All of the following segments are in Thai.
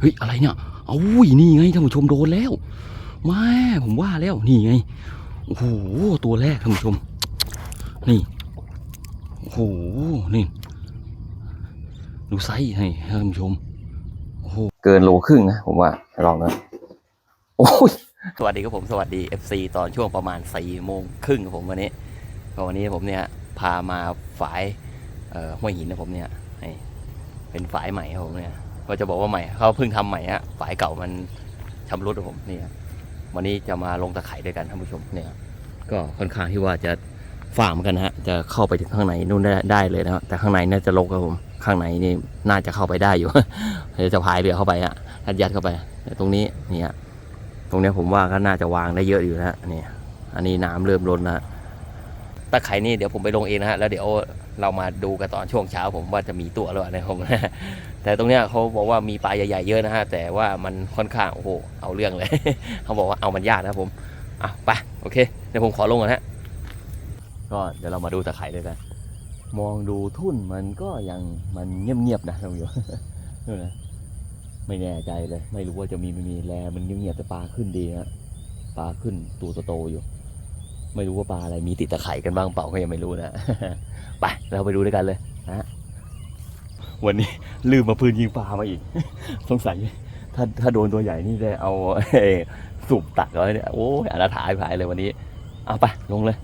เฮ้ยอะไรเนี่ยเอาอุ้ยนี่ไงท่านผู้ชมโดนแล้วแม่ผมว่าแล้วนี่ไงโอ้โหตัวแรกท่านผู้ชม นี่โอ้โหนี่ดูไซส์ให้ท่านผู้ชมโอ้โหเกินโลครึ่งนะผมว่าลองนะโอ้ยสวัสดีครับผมสวัสดี FC ตอนช่วงประมาณ4ี่โมงครึ่งครับผมวันนี้ก็วันนี้ผมเนี่ยพามาฝายเอ่อห้วยหินนะผมเนี่ยให้เป็นฝายใหม่ครับผมเนี่ย ก็จะบอกว่าใหม่เขาเพิ่งทำใหม่ฮะฝายเก่ามันชำรุดครับผมนี่ครับวันนี้จะมาลงตะไคร่ด้วยกันท่านผู้ชมเนี่ยครับก็ค่อนข้างที่ว่าจะฝ่าเหมือนกันฮะจะเข้าไปถึงข้างในนู่นได้ได้เลยนะแต่ข้างในน่าจะลกครับผมข้างในนี่น่าจะเข้าไปได้อยู่เดี๋ยวจะพายเรือเข้าไปฮะยัดยัดเข้าไปตรงนี้เนี่ยตรงนี้ผมว่าก็น่าจะวางได้เยอะอยู่นะนี่อันนี้น้ำเริ่มล้นแล้วตะไคร่นี่เดี๋ยวผมไปลงเองนะฮะแล้วเดี๋ยวเรามาดูกันตอนช่วงเช้าผมว่าจะมีตัวหรือเปล่านะครับผม แต่ตรงเนี้ยเขาบอกว่ามีปลาใหญ่ๆเยอะนะฮะแต่ว่ามันค่อนข้างโอ้โหเอาเรื่องเลย เขาบอกว่าเอามันยากนะผมอะไปโอเคเดี๋ยวผมขอลงก่อนฮะก็เดี๋ยวเรามาดูตะไคร่ด้วยกันมองดูทุ่นมันก็ยังมันเงียบๆนะท่านผู้ชมนู่นนะไม่แน่ใจเลย ไม่รู้ว่าจะมีไม่มีแลมันเงียบๆแต่ปลาขึ้นดีฮะปลาขึ้นตัวโตๆอยู่ ไม่รู้ว่าปลาอะไรมีติดตะไคร่กันบ้างเปล่าก็ยังไม่รู้นะไปเราไปดูด้วยกันเลยนะ วันนี้ลืมมาพื้นยิงปลามาอีก สงสัยถ้าถ้าโดนตัวใหญ่นี่ได้เอาสูบตักเอาไว้เนี่ยโอ้ยอาราถายผายเลยวันนี้ เอาไปลงเลย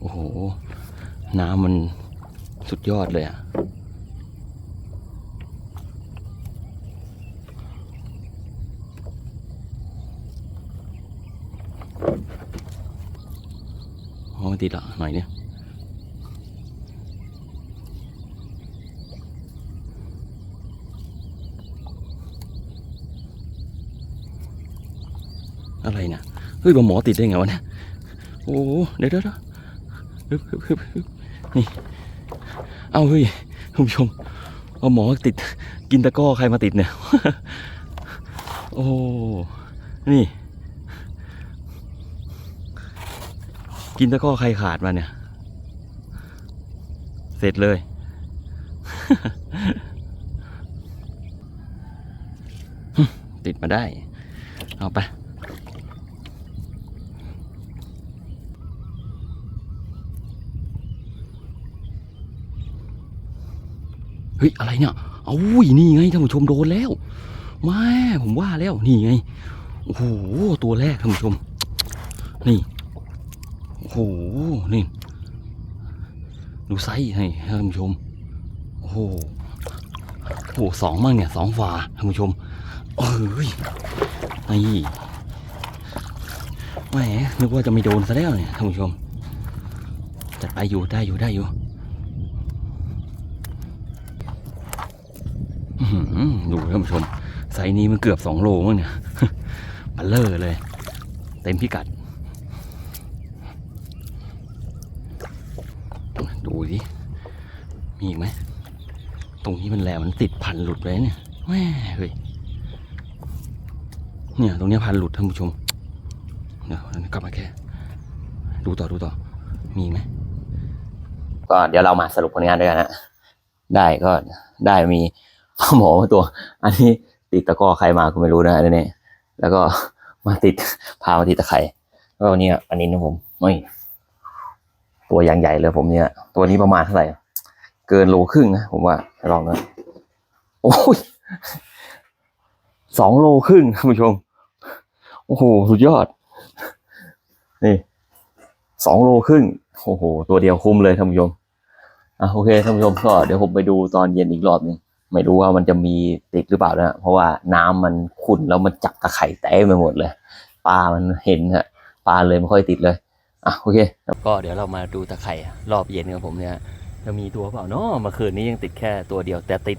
โอ้โห น้ำมันสุดยอดเลยอะอ๋อมันติดละหน่อยเนี่ยอะไรนะเฮ้ยปลาหมอติดได้ไงวะเนี่ย โอ้โหเดี๋ยวเดี๋ยวเดี๋ยวฮึบฮึบฮึบ นี่ เอาเฮ้ยคุณผู้ชมเอาหมอติด กินตะก้อใครมาติดเนี่ย โอ้ นี่ กินตะก้อใครขาดมาเนี่ย เสร็จเลย ติดมาได้ เอาไป ฮ้ยอะไรเนี่ยเอาอุ้ยนี่ไงท่านผู้ชมโดนแล้วแม่ผมว่าแล้วนี่ไงโอ้โหตัวแรกท่านผู้ชม นี่โอ้โหนี่ดูไซส์ให้ท่านผู้ชมโอ้โหโอ้โหสองมั่งเนี่ยสองฝาท่านผู้ชมเอ้ยนี่แหมนึกว่าจะไม่โดนซะแล้วเนี่ยท่านผู้ชมจัดไปอยู่ได้อยู่ได้อยู่ อื้อหือ ดูท่านผู้ชม ไซนี้มันเกือบสองโลมั้งเนี่ยบัลเลอร์เลย เต็มพิกัด ดูสิมีอีกไหม ตรงนี้มันแหลมมันติดพันหลุดไปเนี่ยแม่เฮ้ยเนี่ย ตรงนี้พันหลุดท่านผู้ชมเดี๋ยวกลับมาแค่ ดูต่อดูต่อ มีไหมก็เดี๋ยวเรามาสรุปผลงานด้วยกันนะได้ก็ได้มี ปลาหมอมาตัว อันนี้ติดตะกร้อใครมาก็ไม่รู้นะอันนี้แล้วก็มาติดพามาติดตะไคร่แล้วก็เนี่ยอันนี้นะผมไม่ตัวอย่างใหญ่เลยผมเนี่ย ตัวนี้ประมาณเท่าไหร่ เกินโลครึ่งนะผมว่าลองนะโอ้ยสองโลครึ่งท่านผู้ชม โอ้โหสุดยอด นี่สองโลครึ่งโอ้โห ตัวเดียวคุ้มเลยท่านผู้ชมอะโอเคท่านผู้ชมก็เดี๋ยวผมไปดูตอนเย็นอีกรอบหนึง ไม่รู้ว่ามันจะมีติดหรือเปล่านะเพราะว่าน้ำมันขุ่นแล้วมันจับตะไคร่เต็มไปหมดเลยปลามันเห็นฮะปลาเลยไม่ค่อยติดเลยอะโอเคก็เดี๋ยวเรามาดูตะไคร่รอบเย็นของผมเนี่ยจะมีตัวเปล่าเนาะเมื่อคืนนี้ยังติดแค่ตัวเดียวแต่ติด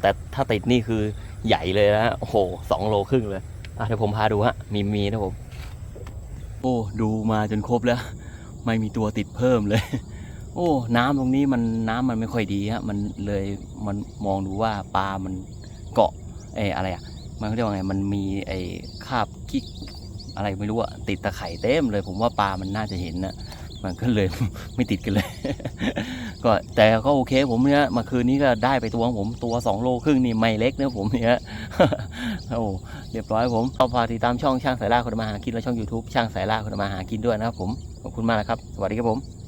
แต่ถ้าติดนี่คือใหญ่เลยนะฮะโอ้โหสองโลครึ่งเลยอะเดี๋ยวผมพาดูฮะมีมีนะผม โอ้ดูมาจนครบแล้ว ไม่มีตัวติดเพิ่มเลย โอ้ น้ำตรงนี้มันน้ำมันไม่ค่อยดีฮะมันเลยมันมองดูว่าปลามันเกาะเอออะไรอะมันเรียกว่าไงมันมีไอ้คราบคิกอะไรไม่รู้อะติดตะไคร่เต็มเลยผมว่าปลามันน่าจะเห็นนะมันก็เลยไม่ติดกันเลย ก็แต่ก็โอเคผมเนี่ยมาคืนนี้ก็ได้ไปตัวของผมตัวสองโลครึ่งนี่ไม่เล็กนะผมเนี่ยโอ้เรียบร้อยผมเอาฝากติดตามช่องช่างสายล่าคนมาหากินและช่อง YouTube ช่างสายล่าคนมาหากินด้วยนะครับผมขอบคุณมากนะครับ สวัสดีครับผม